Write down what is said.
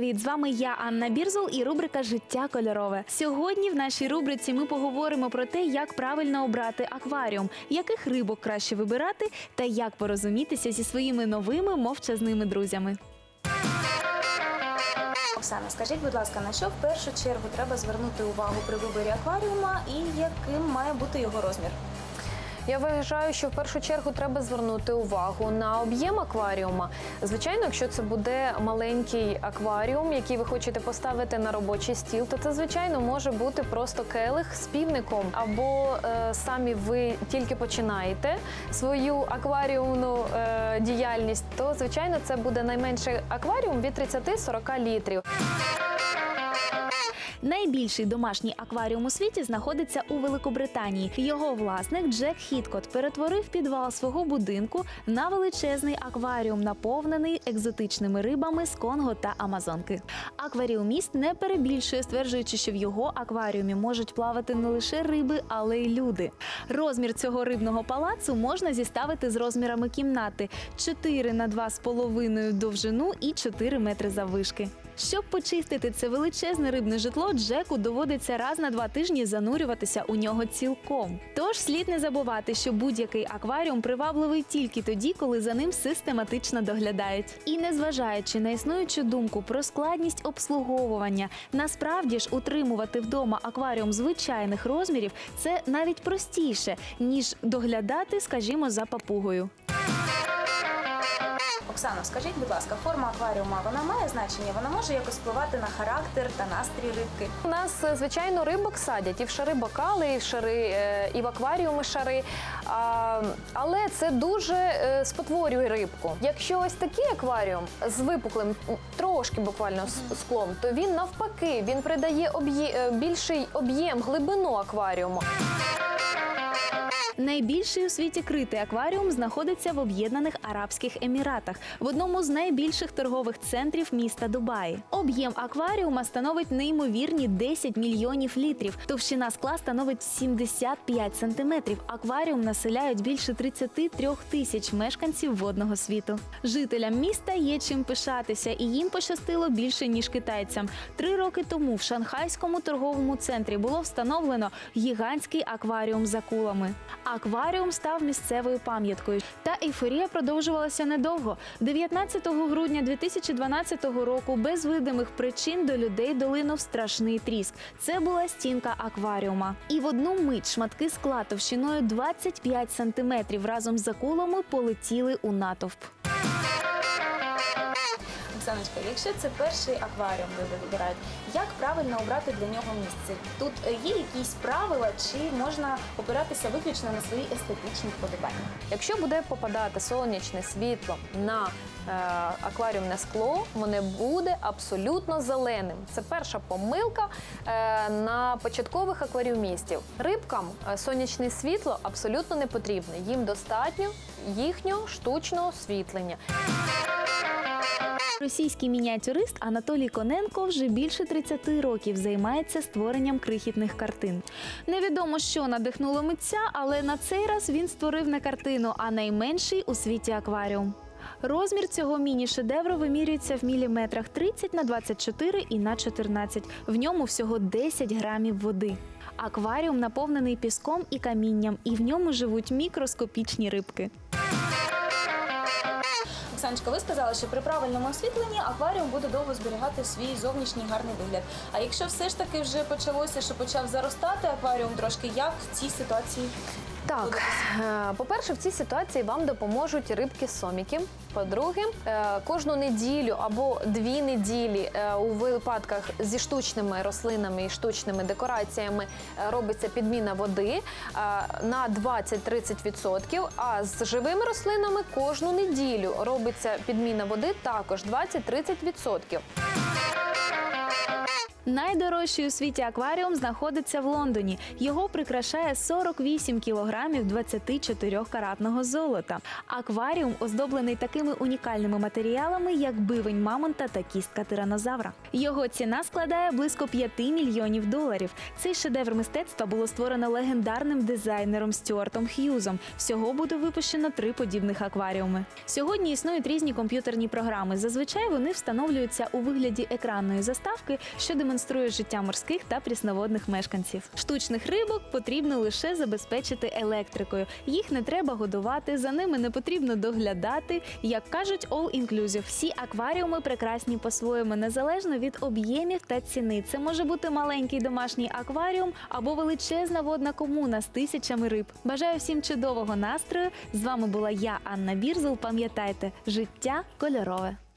привіт! З вами я Анна Бірзул і рубрика Життя кольорове. Сьогодні в нашій рубриці ми поговоримо про те, як правильно обрати акваріум, яких рибок краще вибирати, та як порозумітися зі своїми новими мовчазними друзями. Оксана, скажіть, будь ласка, на що в першу чергу треба звернути увагу при виборі акваріума і яким має бути його розмір? Я вважаю, що в першу чергу треба звернути увагу на об'єм акваріума. Звичайно, якщо це буде маленький акваріум, який ви хочете поставити на робочий стіл, то це звичайно може бути просто келих з півником, або е, самі ви тільки починаєте свою акваріумну е, діяльність, то звичайно це буде найменший акваріум від 30-40 літрів. Найбільший домашній акваріум у світі знаходиться у Великобританії. Його власник Джек Хіткот перетворив підвал свого будинку на величезний акваріум, наповнений екзотичними рибами з Конго та Амазонки. Акваріуміст не перебільшує, стверджуючи, що в його акваріумі можуть плавати не лише риби, але й люди. Розмір цього рибного палацу можна зіставити з розмірами кімнати 4 на 2,5 довжину і 4 метри заввишки. Щоб почистити це величезне рибне житло, Джеку доводиться раз на два тижні занурюватися у нього цілком. Тож слід не забувати, що будь-який акваріум привабливий тільки тоді, коли за ним систематично доглядають. І незважаючи на існуючу думку про складність обслуговування, насправді ж утримувати вдома акваріум звичайних розмірів це навіть простіше ніж доглядати, скажімо, за папугою. Оксано, скажіть, будь ласка, форма акваріума вона має значення? Вона може якось впливати на характер та настрій рибки? У нас е, звичайно рибок садять і в шари бокали, і в шари, е, і в акваріуми шари. А, але це дуже е, спотворює рибку. Якщо ось такий акваріум з випуклим трошки буквально склом, то він навпаки він придає об'є- більший об'єм, глибину акваріуму. Найбільший у світі критий акваріум знаходиться в Об'єднаних Арабських Еміратах в одному з найбільших торгових центрів міста Дубаї. Об'єм акваріума становить неймовірні 10 мільйонів літрів. Товщина скла становить 75 сантиметрів. Акваріум населяють більше 33 тисяч мешканців водного світу. Жителям міста є чим пишатися, і їм пощастило більше ніж китайцям. Три роки тому в шанхайському торговому центрі було встановлено гігантський акваріум з акулами. Акваріум став місцевою пам'яткою. Та ейфорія продовжувалася недовго. 19 грудня 2012 року без видимих причин до людей долинув страшний тріск. Це була стінка акваріума. І в одну мить шматки скла товщиною 25 сантиметрів разом з акулами полетіли у натовп. Оксаночка, якщо це перший акваріум люди вибирають, як правильно обрати для нього місце? Тут е, є якісь правила, чи можна опиратися виключно на свої естетичні вподобання? Якщо буде попадати сонячне світло на е, акваріумне скло, воно буде абсолютно зеленим. Це перша помилка е, на початкових акваріумістів. Рибкам сонячне світло абсолютно не потрібне. Їм достатньо їхнього штучного освітлення. Російський мініатюрист Анатолій Коненко вже більше 30 років займається створенням крихітних картин. Невідомо, що надихнуло митця, але на цей раз він створив не картину, а найменший у світі акваріум. Розмір цього міні-шедевру вимірюється в міліметрах 30 на 24 і на 14. В ньому всього 10 грамів води. Акваріум наповнений піском і камінням, і в ньому живуть мікроскопічні рибки. Оксаночка, ви сказали, що при правильному освітленні акваріум буде довго зберігати свій зовнішній гарний вигляд. А якщо все ж таки вже почалося, що почав заростати акваріум трошки, як в цій ситуації? Так, е, по-перше, в цій ситуації вам допоможуть рибки соміки. По-друге, е, кожну неділю або дві неділі е, у випадках зі штучними рослинами і штучними декораціями робиться підміна води на 20-30%, а з живими рослинами кожну неділю робиться підміна води також 20-30%. Найдорожчий у світі акваріум знаходиться в Лондоні. Його прикрашає 48 кілограмів 24-каратного золота. Акваріум оздоблений такими унікальними матеріалами, як бивень мамонта та кістка тиранозавра. Його ціна складає близько 5 мільйонів доларів. Цей шедевр мистецтва було створено легендарним дизайнером Стюартом Х'юзом. Всього буде випущено три подібних акваріуми. Сьогодні існують різні комп'ютерні програми. Зазвичай вони встановлюються у вигляді екранної заставки, що демонструє життя морських та прісноводних мешканців. Штучних рибок потрібно лише забезпечити електрикою. Їх не треба годувати, за ними не потрібно доглядати. Як кажуть, all inclusive. Всі акваріуми прекрасні по-своєму, незалежно від об'ємів та ціни. Це може бути маленький домашній акваріум або величезна водна комуна з тисячами риб. Бажаю всім чудового настрою. З вами була я, Анна Бірзул. Пам'ятайте, життя кольорове.